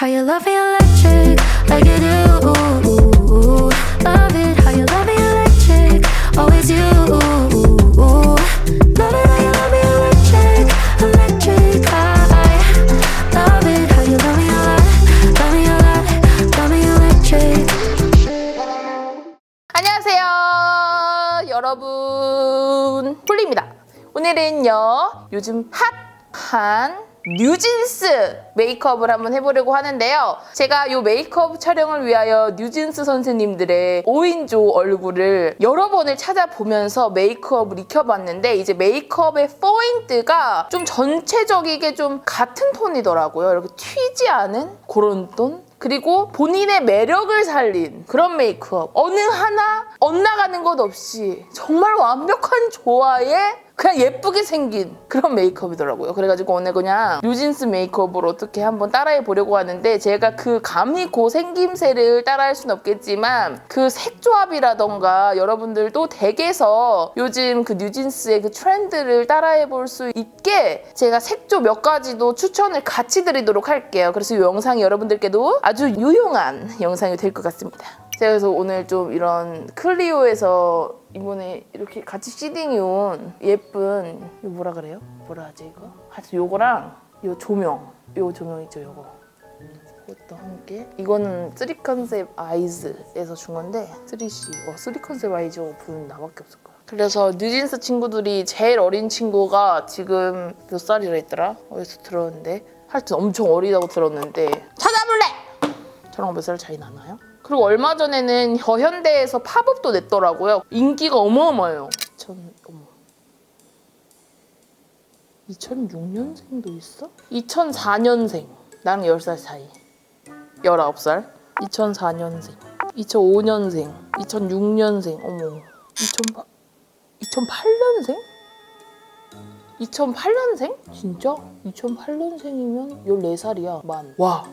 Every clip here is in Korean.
how you love me electric, like you do. Love it how you love me electric, always you. Love it how you love me electric, electric. I love it how you love me a lot, love me a lot, love me electric. 안녕하세요, 여러분. 폴리입니다. 오늘은요, 요즘 핫한 뉴진스 메이크업을 한번 해보려고 하는데요. 제가 이 메이크업 촬영을 위하여 뉴진스 선생님들의 5인조 얼굴을 여러 번을 찾아보면서 메이크업을 익혀봤는데 이제 메이크업의 포인트가 좀 전체적이게 좀 같은 톤이더라고요. 이렇게 튀지 않은 그런 톤? 그리고 본인의 매력을 살린 그런 메이크업. 어느 하나 엇나가는 것 없이 정말 완벽한 조화에 그냥 예쁘게 생긴 그런 메이크업이더라고요. 그래가지고 오늘 그냥 뉴진스 메이크업으로 어떻게 한번 따라해 보려고 하는데 제가 그 감이 고 생김새를 따라할 순 없겠지만 그 색 조합이라던가 여러분들도 댁에서 요즘 그 뉴진스의 그 트렌드를 따라해 볼 수 있게 제가 색조 몇 가지도 추천을 같이 드리도록 할게요. 그래서 이 영상이 여러분들께도 아주 유용한 영상이 될 것 같습니다. 제가 그래서 오늘 좀 이런 클리오에서 이번에 이렇게 같이 시딩이 온 예쁜 이거 뭐라 그래요? 뭐라 하지 이거? 하여튼 요거랑 요 조명 요 조명 있죠 요거 이것도 함께 이거는 쓰리 컨셉 아이즈에서 준 건데 3C 와 쓰리 컨셉 아이즈 오픈 나밖에 없을 거야 그래서 뉴진스 친구들이 제일 어린 친구가 지금 몇 살이라 했더라? 어디서 들었는데 하여튼 엄청 어리다고 들었는데 찾아볼래! 저랑 몇 살 차이 나나요? 그리고 얼마 전에는 더현대에서 팝업도 냈더라고요. 인기가 어마어마해요. 2000, 어머. 2006년생도 있어? 2004년생. 나랑 10살 사이. 19살. 2004년생. 2005년생. 2006년생. 어머. 2008, 2008년생? 2008년생? 진짜? 2008년생이면 14살이야. 만. 와.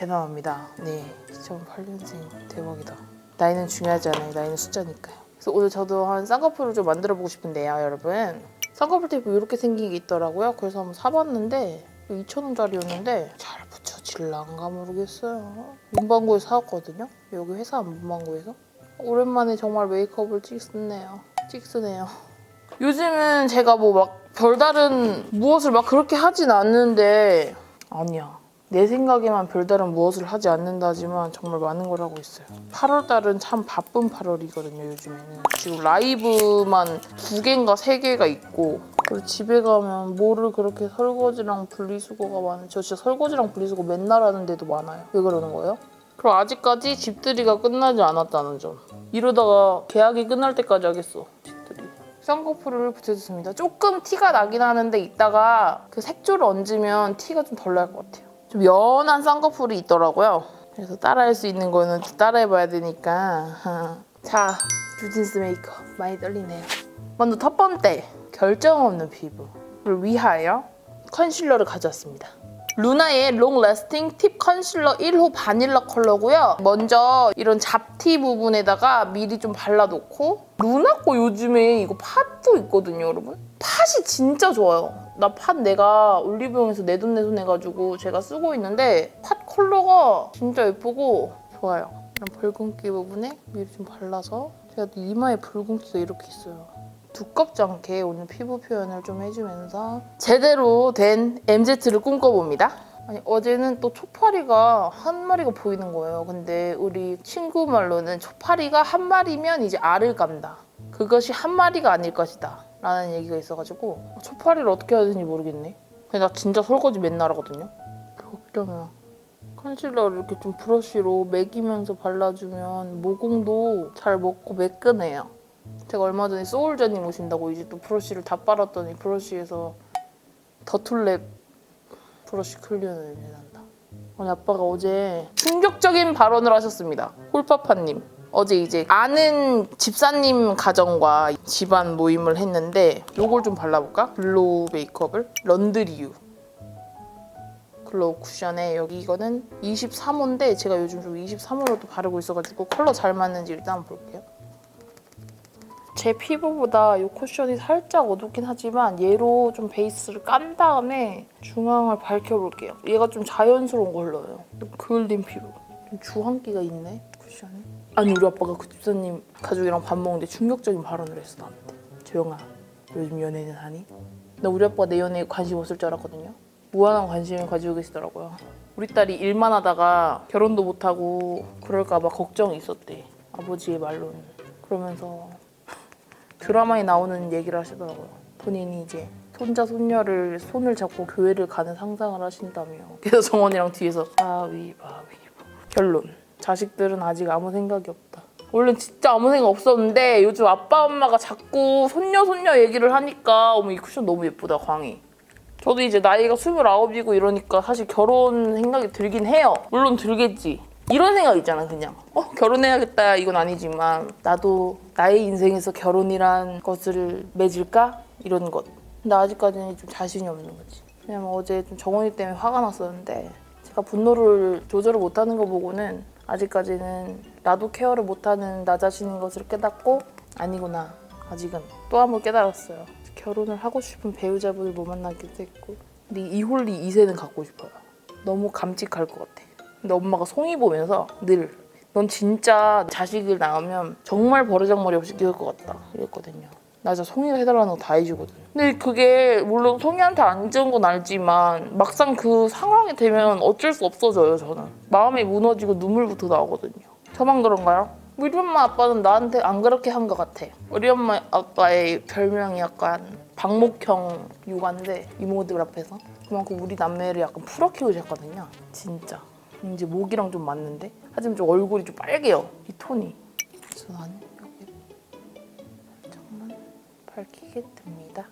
대단합니다. 네. 2008년생. 대박이다. 나이는 중요하지 않아요. 나이는 숫자니까요. 그래서 오늘 저도 한 쌍꺼풀을 좀 만들어 보고 싶은데요, 여러분. 쌍꺼풀 테이프 이렇게 생긴 게 있더라고요. 그래서 한번 사봤는데 2,000원짜리였는데 잘 붙여질란가 모르겠어요. 문방구에서 사왔거든요. 여기 회사 문방구에서. 오랜만에 정말 메이크업을 찍었네요. 찍쓰네요. 요즘은 제가 뭐 막 별다른 무엇을 막 그렇게 하진 않는데 아니야. 내 생각에만 별다른 무엇을 하지 않는다지만 정말 많은 걸 하고 있어요. 8월 달은 참 바쁜 8월이거든요, 요즘에는. 지금 라이브만 두 개인가 세 개가 있고 그리고 집에 가면 뭐를 그렇게 설거지랑 분리수거가 많아요. 저 진짜 설거지랑 분리수거 맨날 하는데도 많아요. 왜 그러는 거예요? 그리고 아직까지 집들이가 끝나지 않았다는 점. 이러다가 계약이 끝날 때까지 하겠어. 쌍꺼풀을 붙여줬습니다. 조금 티가 나긴 하는데 이따가 그 색조를 얹으면 티가 좀 덜 날 것 같아요. 좀 연한 쌍꺼풀이 있더라고요. 그래서 따라할 수 있는 거는 또 따라해봐야 되니까. 자, 뉴진스 메이크업 많이 떨리네요. 먼저 첫 번째, 결정 없는 피부를 위하여 컨실러를 가져왔습니다. 루나의 롱 라스팅 팁 컨실러 1호 바닐라 컬러고요. 먼저 이런 잡티 부분에다가 미리 좀 발라놓고 루나 거 요즘에 이거 팥도 있거든요, 여러분. 팥이 진짜 좋아요. 나 팥 내가 올리브영에서 내돈 내손 해가지고 제가 쓰고 있는데 팥 컬러가 진짜 예쁘고 좋아요. 이런 붉은기 부분에 미리 좀 발라서 제가 또 이마에 붉은기가 이렇게 있어요. 두껍지 않게 오늘 피부 표현을 좀 해주면서 제대로 된 MZ를 꿈꿔봅니다. 아니 어제는 또 초파리가 한 마리가 보이는 거예요. 근데 우리 친구 말로는 초파리가 한 마리면 이제 알을 깐다. 그것이 한 마리가 아닐 것이다. 라는 얘기가 있어가지고 초파리를 어떻게 해야 되는지 모르겠네. 근데 나 진짜 설거지 맨날 하거든요. 걱정이야. 컨실러를 이렇게 좀 브러쉬로 매기면서 발라주면 모공도 잘 먹고 매끈해요. 제가 얼마 전에 소울제님 오신다고 이제 또 브러쉬를 다 빨았더니 브러쉬에서 더툴랩 브러쉬 클리어 냄새 난다. 아니 아빠가 어제 충격적인 발언을 하셨습니다. 홀파파님. 어제 이제 아는 집사님 가정과 집안 모임을 했는데 요걸 좀 발라볼까? 글로우 메이크업을 런드리유 글로우 쿠션에 여기 이거는 23호인데 제가 요즘 좀 23호로 도 바르고 있어가지고 컬러 잘 맞는지 일단 볼게요. 제 피부보다 이 쿠션이 살짝 어둡긴 하지만 얘로 좀 베이스를 깐 다음에 중앙을 밝혀볼게요. 얘가 좀 자연스러운 컬러예요. 좀 그을린 피부. 좀 주황기가 있네 쿠션이. 아니 우리 아빠가 그 집사님 가족이랑 밥 먹는데 충격적인 발언을 했어 나한테. 조영아 요즘 연애는 하니? 나 우리 아빠가 내 연애에 관심 없을 줄 알았거든요. 무한한 관심을 가지고 계시더라고요. 우리 딸이 일만 하다가 결혼도 못하고 그럴까봐 걱정이 있었대. 아버지의 말로는. 그러면서 드라마에 나오는 얘기를 하시더라고요. 본인이 이제 손자 손녀를 손을 잡고 교회를 가는 상상을 하신다며. 그래서 정원이랑 뒤에서 바위바위보. 결론. 자식들은 아직 아무 생각이 없다. 원래 진짜 아무 생각 없었는데 요즘 아빠 엄마가 자꾸 손녀 손녀 얘기를 하니까 어머 이 쿠션 너무 예쁘다 광이. 저도 이제 나이가 29이고 이러니까 사실 결혼 생각이 들긴 해요. 물론 들겠지. 이런 생각 있잖아 그냥. 어 결혼해야겠다 이건 아니지만 나도 나의 인생에서 결혼이란 것을 맺을까? 이런 것. 근데 아직까지는 좀 자신이 없는 거지. 왜냐면 어제 좀 정원이 때문에 화가 났었는데 제가 분노를 조절을 못하는 거 보고는 아직까지는 나도 케어를 못하는 나 자신인 것을 깨닫고 아니구나. 아직은 또 한 번 깨달았어요. 결혼을 하고 싶은 배우자분을 못 만나기도 했고 근데 이홀리 2세는 갖고 싶어요. 너무 감직할 것 같아. 근데 엄마가 송이 보면서 늘 넌 진짜 자식을 낳으면 정말 버르장머리 없이 키울 것 같다. 이랬거든요 나 진짜 송이가 해달라는 거 다 해주거든. 근데 그게 물론 송이한테 안 지은 건 알지만 막상 그 상황이 되면 어쩔 수 없어져요 저는. 마음이 무너지고 눈물부터 나오거든요. 저만 그런가요? 우리 엄마 아빠는 나한테 안 그렇게 한 것 같아. 우리 엄마 아빠의 별명이 약간 방목형 육아인데 이모들 앞에서 그만큼 우리 남매를 약간 풀어 키우셨거든요. 진짜. 이제 목이랑 좀 맞는데 하지만 좀 얼굴이 좀 빨개요. 이 톤이. 그래서 살짝만 밝히게 됩니다.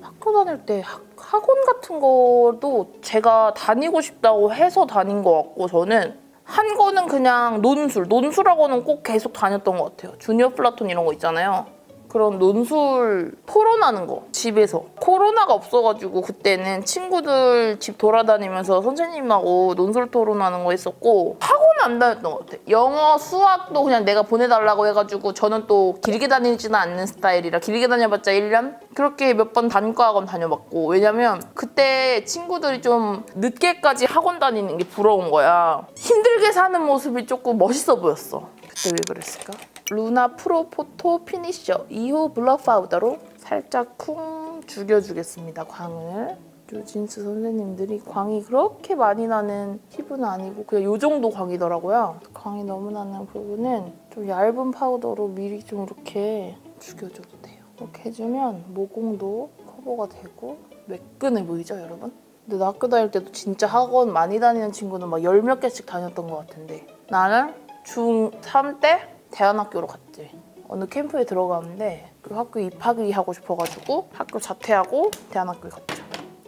학교 다닐 때 학, 학원 같은 거도 제가 다니고 싶다고 해서 다닌 것 같고 저는 한 거는 그냥 논술, 논술학원은 꼭 계속 다녔던 것 같아요. 주니어 플라톤 이런 거 있잖아요. 그런 논술 토론하는 거 집에서. 코로나가 없어가지고 그때는 친구들 집 돌아다니면서 선생님하고 논술 토론하는 거 했었고 학원 안 다녔던 것 같아 영어 수학도 그냥 내가 보내달라고 해가지고 저는 또 길게 다니지는 않는 스타일이라 길게 다녀봤자 1년? 그렇게 몇 번 단과 학원 다녀봤고. 왜냐면 그때 친구들이 좀 늦게까지 학원 다니는 게 부러운 거야. 힘들게 사는 모습이 조금 멋있어 보였어. 그때 왜 그랬을까? 루나 프로 포토 피니셔 2호 블러 파우더로 살짝 쿵 죽여주겠습니다 광을. 뉴진스 선생님들이 광이 그렇게 많이 나는 피부는 아니고 그냥 요 정도 광이더라고요. 광이 너무 나는 부분은 좀 얇은 파우더로 미리 좀 이렇게 죽여줘도 돼요. 이렇게 해주면 모공도 커버가 되고 매끈해 보이죠 여러분? 근데 나 학교 다닐 때도 진짜 학원 많이 다니는 친구는 막 열 몇 개씩 다녔던 것 같은데. 나는 중3 때 대안학교로 갔지. 어느 캠프에 들어가는데 그 학교 입학이 하고 싶어가지고 학교 자퇴하고 대안학교에 갔죠.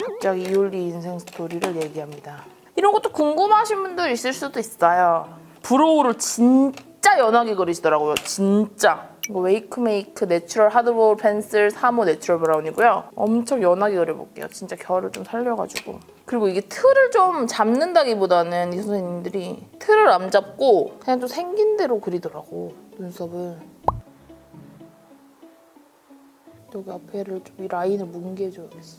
갑자기 이올리 인생 스토리를 얘기합니다. 이런 것도 궁금하신 분들 있을 수도 있어요. 브로우를 진짜 연하게 그리시더라고요. 진짜. 이거 웨이크메이크 내추럴 하드볼 펜슬 3호 내추럴 브라운이고요. 엄청 연하게 그려볼게요. 진짜 결을 좀 살려가지고. 그리고 이게 틀을 좀 잡는다기보다는 이 선생님들이 틀을 안 잡고 그냥 좀 생긴 대로 그리더라고 눈썹을. 여기 앞에를 좀 이 라인을 뭉개줘야겠어.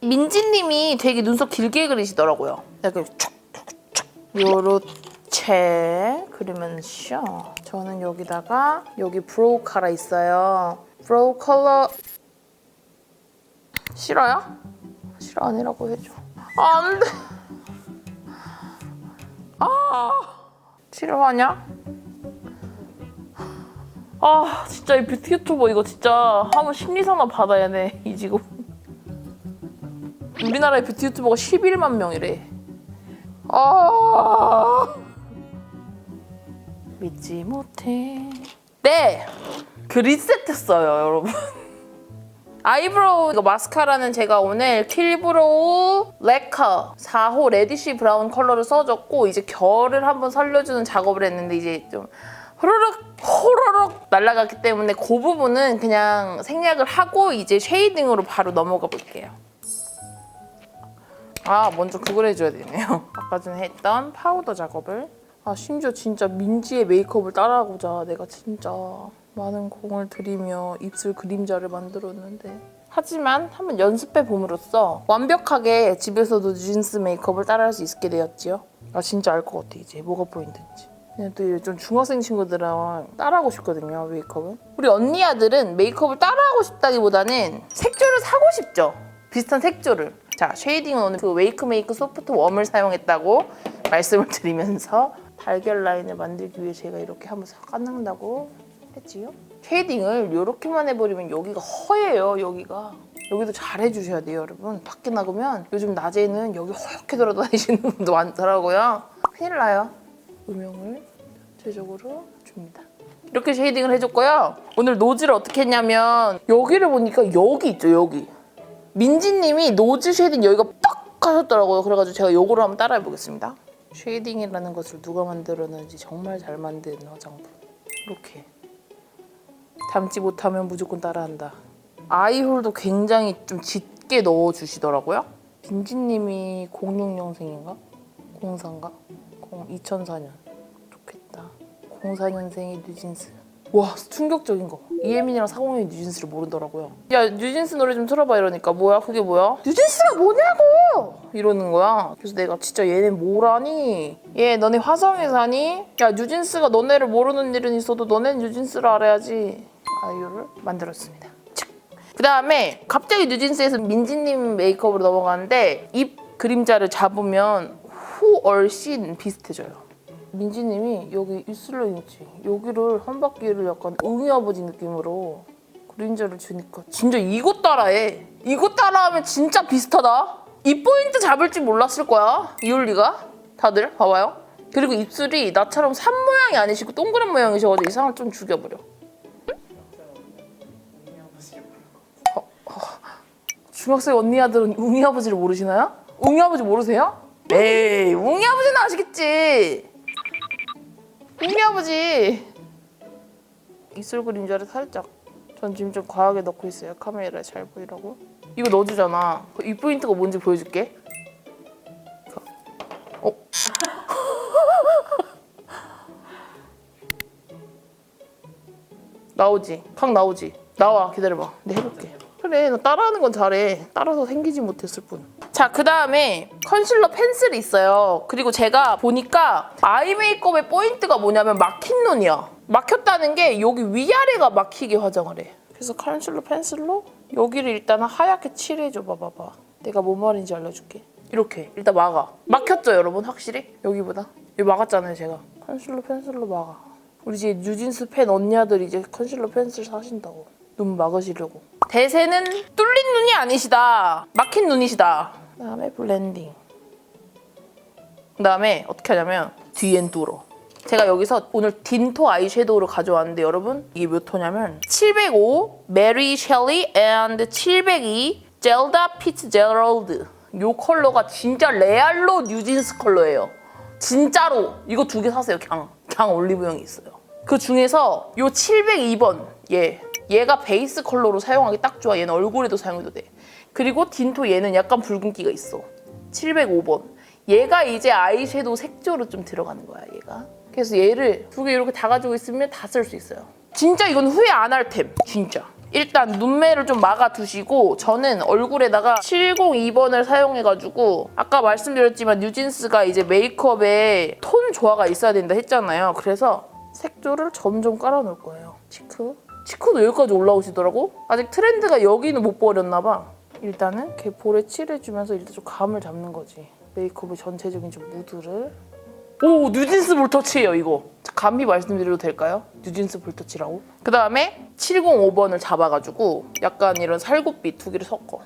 민지님이 되게 눈썹 길게 그리시더라고요. 약간 촥촥촥 요렇게 그리면서 저는 여기다가 여기 브로우 카라 있어요. 브로우 컬러 싫어요? 싫어 아니라고 해줘. 아, 안 돼. 아 싫어하냐? 아 진짜 이 뷰티 유튜버 이거 진짜 한번 심리상담 받아야 돼이 직업. 우리나라의 뷰티 유튜버가 11만 명이래. 아 믿지 못해. 네, 그 리셋했어요, 여러분. 아이브로우 이거 마스카라는 제가 오늘 킬브로우 레커 4호 레디쉬 브라운 컬러를 써줬고 이제 결을 한번 살려주는 작업을 했는데 이제 좀 호로록 호로록 날아갔기 때문에 그 부분은 그냥 생략을 하고 이제 쉐이딩으로 바로 넘어가 볼게요. 아 먼저 그걸 해줘야 되네요. 아까 전에 했던 파우더 작업을 아 심지어 진짜 민지의 메이크업을 따라하고자 내가 진짜 많은 공을 들이며 입술 그림자를 만들었는데 하지만 한번 연습해 봄으로써 완벽하게 집에서도 뉴진스 메이크업을 따라할 수 있게 되었지요. 아 진짜 알 것 같아 이제 뭐가 포인트인지. 그냥 또좀 중학생 친구들이랑 따라하고 싶거든요 메이크업은. 우리 언니 아들은 메이크업을 따라하고 싶다기보다는 색조를 사고 싶죠. 비슷한 색조를. 자 쉐이딩은 오늘 그 웨이크메이크 소프트 웜을 사용했다고 말씀을 드리면서 달걀 라인을 만들기 위해 제가 이렇게 한번 싹 깎는다고 했지요. 쉐이딩을 이렇게만 해버리면 여기가 허예요 여기가. 여기도 잘 해주셔야 돼요 여러분. 밖에 나가면 요즘 낮에는 여기 허옇게 돌아다니시는 분도 많더라고요. 큰일 나요. 음영을 전체적으로 줍니다. 이렇게 쉐이딩을 해줬고요. 오늘 노즈를 어떻게 했냐면 여기를 보니까 여기 있죠 여기. 민지님이 노즈 쉐이딩 여기가 빡 하셨더라고요. 그래가지고 제가 요거를 한번 따라해 보겠습니다. 쉐이딩이라는 것을 누가 만들었는지 정말 잘 만든 화장품. 이렇게 닮지 못하면 무조건 따라한다. 아이홀도 굉장히 좀 짙게 넣어주시더라고요. 민지님이 06년생인가? 04인가? 2004년. 좋겠다. 04년생이 뉴진스. 와 충격적인 거 이혜민이랑 사공이 뉴진스를 모르더라고요 야 뉴진스 노래 좀 틀어봐 이러니까 뭐야 그게 뭐야 뉴진스가 뭐냐고 이러는 거야 그래서 내가 진짜 얘네 뭐라니 얘 너네 화성에 사니 야 뉴진스가 너네를 모르는 일은 있어도 너넨 뉴진스를 알아야지 아이유를 만들었습니다. 그 다음에 갑자기 뉴진스에서 민지님 메이크업으로 넘어가는데 입 그림자를 잡으면 후 얼씬 비슷해져요. 민지님이 여기 입술로 있지 여기를 한 바퀴를 약간 응이 아버지 느낌으로 그림자를 주니까 진짜 이거 따라해. 이거 따라하면 진짜 비슷하다. 이 포인트 잡을 줄 몰랐을 거야. 이올리가? 다들? 봐봐요. 그리고 입술이 나처럼 산 모양이 아니시고 동그란 모양이셔가지고 이상을 좀 죽여버려 중학생 언니 아들은 웅이 아버지를 모르시나요? 웅이 아버지 모르세요? 에이 웅이 아버지는 아시겠지. 웅이 아버지. 입술 그림자를 살짝. 전 지금 좀 과하게 넣고 있어요. 카메라에 잘 보이라고. 이거 넣어주잖아. 그이 포인트가 뭔지 보여줄게. 자. 어? 나오지. 각 나오지. 나와. 기다려봐. 내가 해볼게 그래 너 따라하는 건 잘해. 따라서 생기지 못했을 뿐 자 그 다음에 컨실러 펜슬이 있어요. 그리고 제가 보니까 아이 메이크업의 포인트가 뭐냐면 막힌 눈이야 막혔다는 게 여기 위아래가 막히게 화장을 해. 그래서 컨실러 펜슬로 여기를 일단 하얗게 칠해줘 봐봐봐. 내가 뭔 말인지 알려줄게. 이렇게. 일단 막아. 막혔죠 여러분 확실히? 여기보다. 여기 막았잖아요 제가. 컨실러 펜슬로 막아. 우리 이제 뉴진스 팬 언니들 이제 컨실러 펜슬 사신다고. 눈 막으시려고 대세는 뚫린 눈이 아니시다. 막힌 눈이시다. 그다음에 블렌딩. 그다음에 어떻게 하냐면 뒤엔 뚫어 제가 여기서 오늘 딘토 아이섀도우를 가져왔는데 여러분 이게 몇 호냐면 705 메리 셸리 and 702 젤다 피츠 제럴드. 요 컬러가 진짜 레알로 뉴진스 컬러예요. 진짜로. 이거 두 개 사세요 그냥 올리브영이 있어요. 그 중에서 요 702번 얘 얘가 베이스 컬러로 사용하기 딱 좋아. 얘는 얼굴에도 사용해도 돼. 그리고 딘토 얘는 약간 붉은기가 있어. 705번. 얘가 이제 아이섀도우 색조로 좀 들어가는 거야 얘가. 그래서 얘를 두 개 이렇게 다 가지고 있으면 다 쓸 수 있어요. 진짜 이건 후회 안 할 템 진짜. 일단 눈매를 좀 막아두시고 저는 얼굴에다가 702번을 사용해가지고 아까 말씀드렸지만 뉴진스가 이제 메이크업에 톤 조화가 있어야 된다 했잖아요. 그래서 색조를 점점 깔아놓을 거예요. 치크 치크도 여기까지 올라오시더라고? 아직 트렌드가 여기는 못 버렸나 봐. 일단은 이렇게 볼에 칠해주면서 일단 좀 감을 잡는 거지. 메이크업의 전체적인 좀 무드를. 오 뉴진스 볼터치예요 이거. 감히 말씀드려도 될까요? 뉴진스 볼터치라고? 그 다음에 705번을 잡아가지고 약간 이런 살구빛 두 개를 섞어.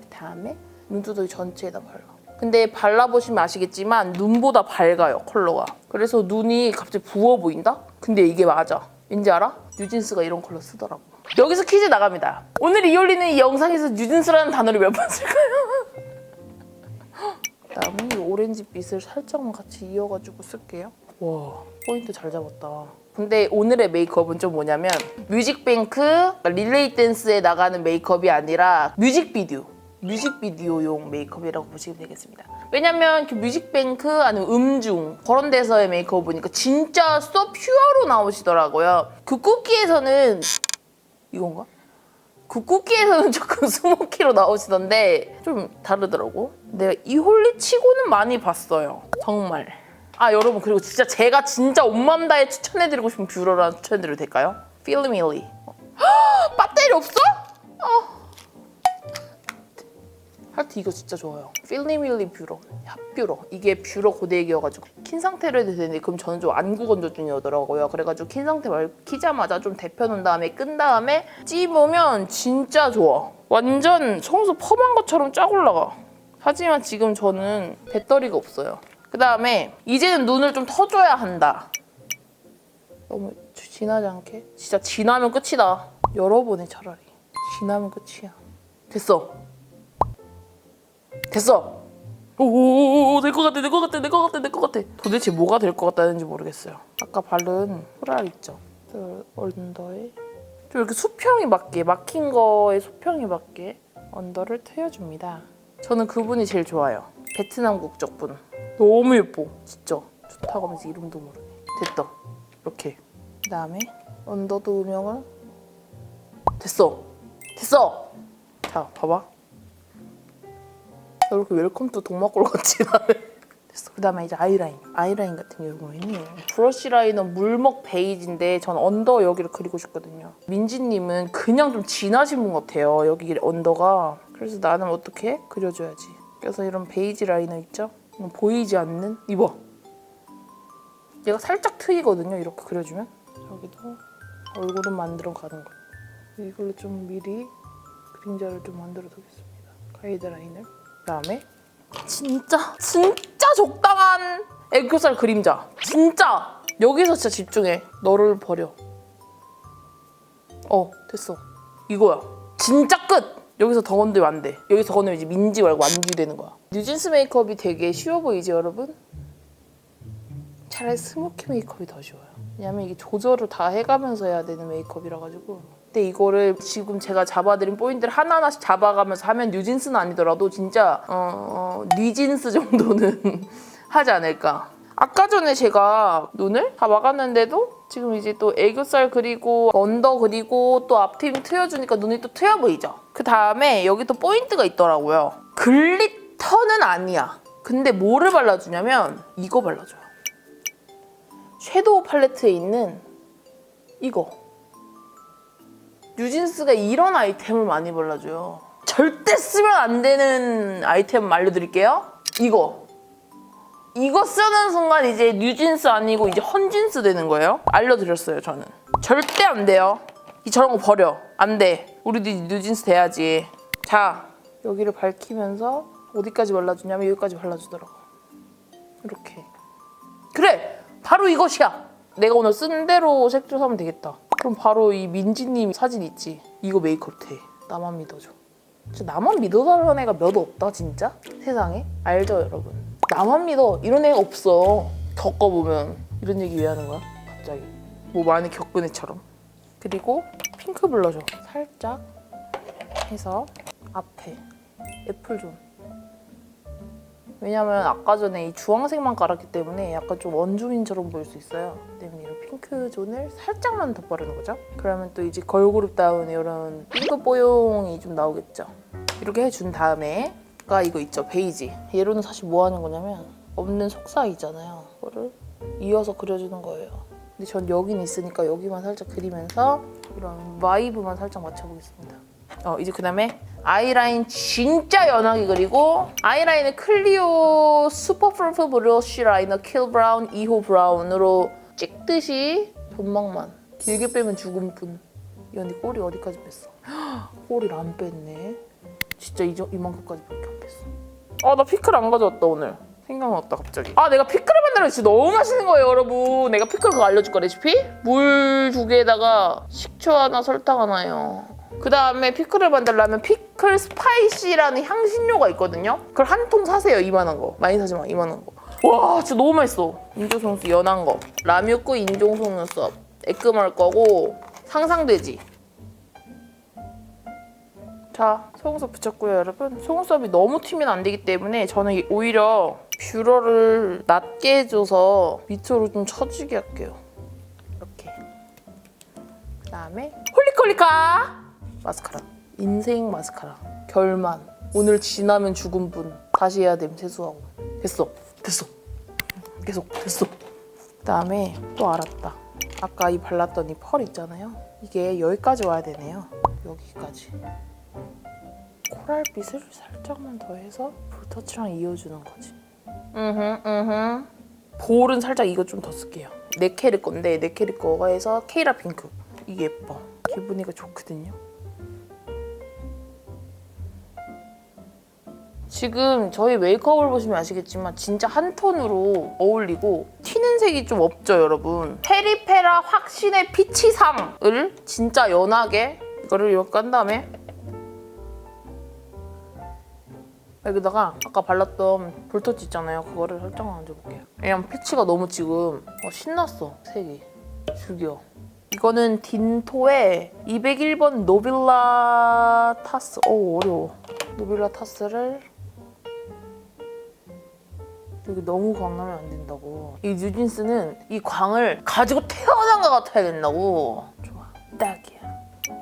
그 다음에 눈두덩이 전체에다 발라. 근데 발라보시면 아시겠지만 눈보다 밝아요 컬러가. 그래서 눈이 갑자기 부어 보인다? 근데 이게 맞아 왠지 알아? 뉴진스가 이런 컬러 쓰더라고 여기서 퀴즈 나갑니다 오늘 이올리는 이 영상에서 뉴진스라는 단어를 몇 번 쓸까요? 이 오렌지빛을 살짝만 같이 이어가지고 쓸게요. 와 포인트 잘 잡았다. 근데 오늘의 메이크업은 좀 뭐냐면 뮤직뱅크 릴레이 댄스에 나가는 메이크업이 아니라 뮤직비디오 뮤직비디오용 메이크업이라고 보시면 되겠습니다. 왜냐면 그 뮤직뱅크 아니면 음중 그런 데서의 메이크업 보니까 진짜 소 퓨어로 나오시더라고요. 그 쿠키에서는 이건가? 그 쿠키에서는 조금 스모키로 나오시던데 좀 다르더라고. 내가 이 홀리 치고는 많이 봤어요. 정말. 아 여러분 그리고 진짜 제가 진짜 온맘 다해 추천해드리고 싶은 뷰러를 추천해드려도 될까요? 필미밀리. 배터리 없어? 하여튼 이거 진짜 좋아요. 필리밀리 뷰러, 핫뷰러. 이게 뷰러 고데기여가지고 킨 상태로 해도 되는데 그럼 저는 좀 안구 건조 중이더라고요. 그래가지고 킨 상태 말 키자마자 좀 데펴놓은 다음에 끈 다음에 찝으면 진짜 좋아. 완전 청소 펌한 것처럼 쫙 올라가. 하지만 지금 저는 배터리가 없어요. 그 다음에 이제는 눈을 좀 터줘야 한다. 너무 진하지 않게? 진짜 진하면 끝이다. 열어보네 차라리. 진하면 끝이야. 됐어. 됐어. 오오오오 될것 같아 될 것 같아 될 것 같아 될 것 같아. 도대체 뭐가 될 것 같다는지 모르겠어요. 아까 바른 후랄 있죠. 그 언더에 좀 이렇게 수평이 맞게 막힌 거에 수평이 맞게 언더를 트여줍니다. 저는 그분이 제일 좋아요. 베트남 국적 분. 너무 예뻐. 진짜 좋다고 하면서 이름도 모르네. 됐다. 이렇게. 그 다음에 언더도 음영을 됐어. 됐어. 자, 봐봐. 이렇게 웰컴 투 동막골 같지 나는. 됐어. 그다음에 이제 아이라인. 아이라인 같은 경우에는 브러쉬 라이너 물먹 베이지인데 전 언더 여기를 그리고 싶거든요. 민지님은 그냥 좀 진하신 분 같아요. 여기 언더가. 그래서 나는 어떻게 그려줘야지. 그래서 이런 베이지 라이너 있죠? 음, 보이지 않는 이봐. 얘가 살짝 트이거든요. 이렇게 그려주면 여기도 얼굴은 만들어 가는 거. 이걸로 좀 미리 그림자를 좀 만들어 두겠습니다. 가이드라인을. 그다음에 진짜 진짜 적당한 애교살 그림자. 진짜 여기서 진짜 집중해. 너를 버려. 어 됐어. 이거야. 진짜 끝. 여기서 더 건들면 안 돼. 여기서 건들면 이제 민지 말고 완주 되는 거야. 뉴진스 메이크업이 되게 쉬워 보이지 여러분? 차라리 스모키 메이크업이 더 쉬워요. 왜냐면 이게 조절을 다 해가면서 해야 되는 메이크업이라 가지고. 근데 이거를 지금 제가 잡아드린 포인트를 하나하나씩 잡아가면서 하면 뉴진스는 아니더라도 진짜 어, 어 뉴진스 정도는 하지 않을까. 아까 전에 제가 눈을 다 막았는데도 지금 이제 또 애교살 그리고 언더 그리고 또 앞트임 트여주니까 눈이 또 트여 보이죠. 그 다음에 여기 또 포인트가 있더라고요. 글리터는 아니야. 근데 뭐를 발라주냐면 이거 발라줘요. 섀도우 팔레트에 있는 이거. 뉴진스가 이런 아이템을 많이 발라줘요. 절대 쓰면 안 되는 아이템 알려드릴게요. 이거. 이거 쓰는 순간 이제 뉴진스 아니고 이제 헌진스 되는 거예요. 알려드렸어요, 저는. 절대 안 돼요. 이 저런 거 버려. 안 돼. 우리도 뉴진스 돼야지. 자, 여기를 밝히면서 어디까지 발라주냐면 여기까지 발라주더라고. 이렇게. 그래! 바로 이것이야! 내가 오늘 쓴 대로 색조 사면 되겠다. 그럼 바로 이 민지님 사진 있지? 이거 메이크업 돼. 나만 믿어줘. 진짜 나만 믿어달라는 애가 몇 없다 진짜? 세상에? 알죠 여러분? 나만 믿어 이런 애가 없어. 겪어보면 이런 얘기 왜 하는 거야? 갑자기 뭐 많이 겪은 애처럼. 그리고 핑크 블러셔 살짝 해서 앞에 애플존 왜냐면 아까 전에 이 주황색만 깔았기 때문에 약간 좀 원주민처럼 보일 수 있어요. 때문에 이런 핑크 존을 살짝만 더 바르는 거죠. 그러면 또 이제 걸그룹 다운 이런 핑크 뽀용이 좀 나오겠죠. 이렇게 해준 다음에 가 이거 있죠 베이지. 얘로는 사실 뭐 하는 거냐면 없는 속사 있잖아요. 그거를 이어서 그려주는 거예요. 근데 전 여긴 있으니까 여기만 살짝 그리면서 이런 바이브만 살짝 맞춰보겠습니다. 어 이제 그 다음에 아이라인 진짜 연하게 그리고 아이라인을 클리오 슈퍼 풀프 브러쉬 라이너 킬 브라운 2호 브라운으로 찍듯이 점막만 길게 빼면 죽은 뿐. 이 언니 꼬리 어디까지 뺐어? 꼬리를 안 뺐네. 진짜 이, 정- 이만큼까지밖에 안 뺐어. 아 나 피클 안 가져왔다 오늘. 생각났다 갑자기. 아 내가 피클을 만들면 진짜 너무 맛있는 거예요 여러분. 내가 피클 그거 알려줄까 레시피? 물 두 개에다가 식초 하나 설탕 하나요. 그 다음에 피클을 만들려면 피클 스파이시라는 향신료가 있거든요. 그걸 한 통 사세요 이만한 거. 많이 사지 마 이만한 거. 와 진짜 너무 맛있어. 인조소스 연한 거. 라뮤크 인종속눈썹. 애끔할 거고 상상되지. 자, 속눈썹 붙였고요, 여러분. 속눈썹이 너무 튀면 안 되기 때문에 저는 오히려 뷰러를 낮게 해줘서 밑으로 좀 쳐주게 할게요. 이렇게. 그 다음에 홀리콜리카 마스카라. 인생 마스카라. 결만. 오늘 지나면 죽은 분. 다시 해야 됨, 세수하고. 됐어. 됐어. 계속 됐어. 그 다음에 또 알았다. 아까 이 발랐던 이 펄 있잖아요. 이게 여기까지 와야 되네요. 여기까지. 코랄빛을 살짝만 더 해서 볼터치랑 이어주는 거지. 으흠, 으흠. 볼은 살짝 이거 좀 더 쓸게요. 네케르 건데 네케르 거가 해서 케이라 핑크. 이게 예뻐. 기분이가 좋거든요. 지금 저희 메이크업을 보시면 아시겠지만 진짜 한 톤으로 어울리고 튀는 색이 좀 없죠 여러분? 페리페라 확신의 피치상을 진짜 연하게 이거를 이렇게 깐 다음에 여기다가 아까 발랐던 볼터치 있잖아요. 그거를 살짝만 얹어볼게요. 왜냐면 피치가 너무 지금 어, 신났어 색이. 죽여. 이거는 딘토의 201번 노빌라 타스. 어 어려워. 노빌라 타스를 여기 너무 광나면 안 된다고. 이 뉴진스는 이 광을 가지고 태어난 것 같아야 된다고. 좋아. 딱이야.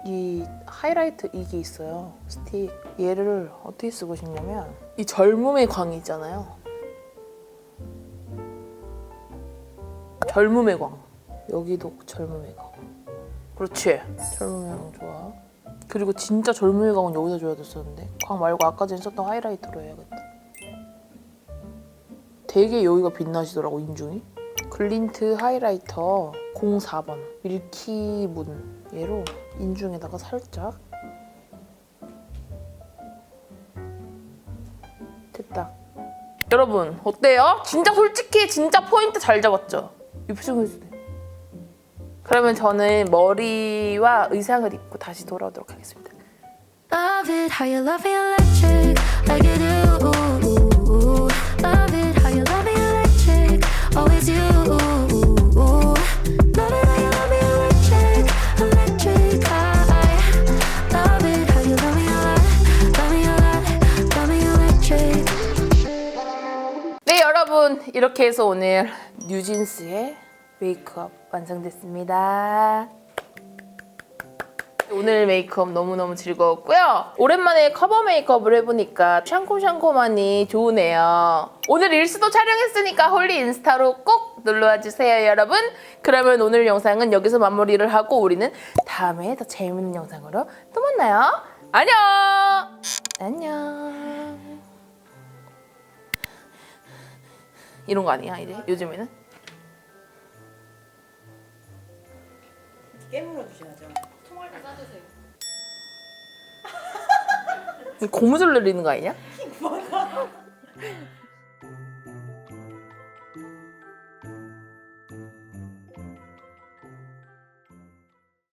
이 하이라이트 이게 있어요. 스틱. 얘를 어떻게 쓰고 싶냐면 이 젊음의 광이 있잖아요. 젊음의 광. 여기도 젊음의 광. 그렇지. 젊음의 광 좋아. 그리고 진짜 젊음의 광은 여기다 줘야 됐었는데 광 말고 아까 전에 썼던 하이라이트로 해야겠다. 되게 여기가 빛나시더라고 인중이. 글린트 하이라이터 04번. 밀키문. 얘로 인중에다가 살짝. 됐다. 여러분 어때요? 진짜 솔직히 진짜 포인트 잘 잡았죠? 이 표정 해주세요. 그러면 저는 머리와 의상을 입고 다시 돌아오도록 하겠습니다. Love it how you love me electric like you do. 이렇게 해서 오늘 뉴진스의 메이크업 완성됐습니다. 오늘 메이크업 너무너무 즐거웠고요. 오랜만에 커버 메이크업을 해보니까 샹콤샹콤하니 좋으네요. 오늘 릴스도 촬영했으니까 홀리 인스타로 꼭 놀러와 주세요 여러분. 그러면 오늘 영상은 여기서 마무리를 하고 우리는 다음에 더 재밌는 영상으로 또 만나요. 안녕! 안녕. 이런 거 아니야 이제 요즘에는? 깨물어 주셔야죠. 고무줄 내리는 거 아니냐?